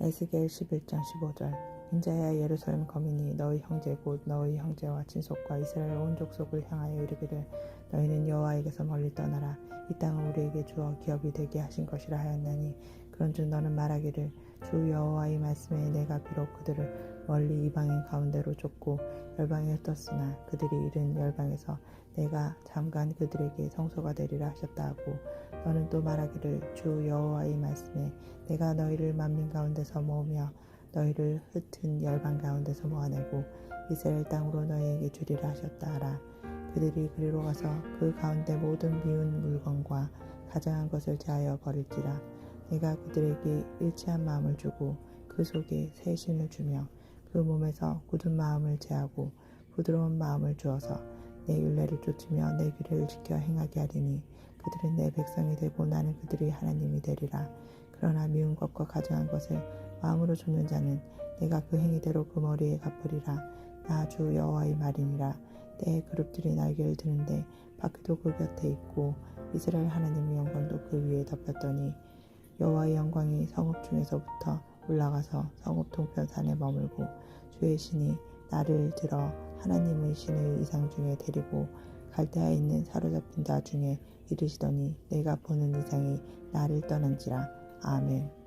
에스겔 11장 15절. 인자야 예루살렘 거민이 너희 형제 곧 너희 형제와 친속과 이스라엘 온 족속을 향하여 이르기를 너희는 여호와에게서 멀리 떠나라. 이 땅을 우리에게 주어 기업이 되게 하신 것이라 하였나니 그런즉 너는 말하기를 주 여호와의 말씀에 내가 비록 그들을 멀리 이방인 가운데로 쫓고 열방에 떴으나 그들이 이른 열방에서 내가 잠깐 그들에게 성소가 되리라 하셨다 하고. 너는 또 말하기를 주 여호와의 말씀에 내가 너희를 만민 가운데서 모으며 너희를 흩은 열방 가운데서 모아내고 이스라엘 땅으로 너희에게 주리라 하셨다 하라. 그들이 그리로 가서 그 가운데 모든 미운 물건과 가장한 것을 제하여 버릴지라 내가 그들에게 일치한 마음을 주고 그 속에 새 신을 주며 그 몸에서 굳은 마음을 제하고 부드러운 마음을 주어서 내 율례를 쫓으며 내 규례를 지켜 행하게 하리니 그들은 내 백성이 되고 나는 그들의 하나님이 되리라. 그러나 미운 것과 가증한 것을 마음으로 줍는 자는 내가 그 행위대로 그 머리에 갚으리라. 나 주 여호와의 말이니라. 때에 그룹들이 날개를 드는데 바퀴도 그 곁에 있고 이스라엘 하나님의 영광도 그 위에 덮였더니 여호와의 영광이 성읍 중에서부터 올라가서 성읍 동편산에 머물고 주의 신이 나를 들어 하나님의 신의 이상 중에 데리고 갈대아에 있는 사로잡힌 자 중에 이르시더니 내가 보는 이상이 나를 떠난지라. 아멘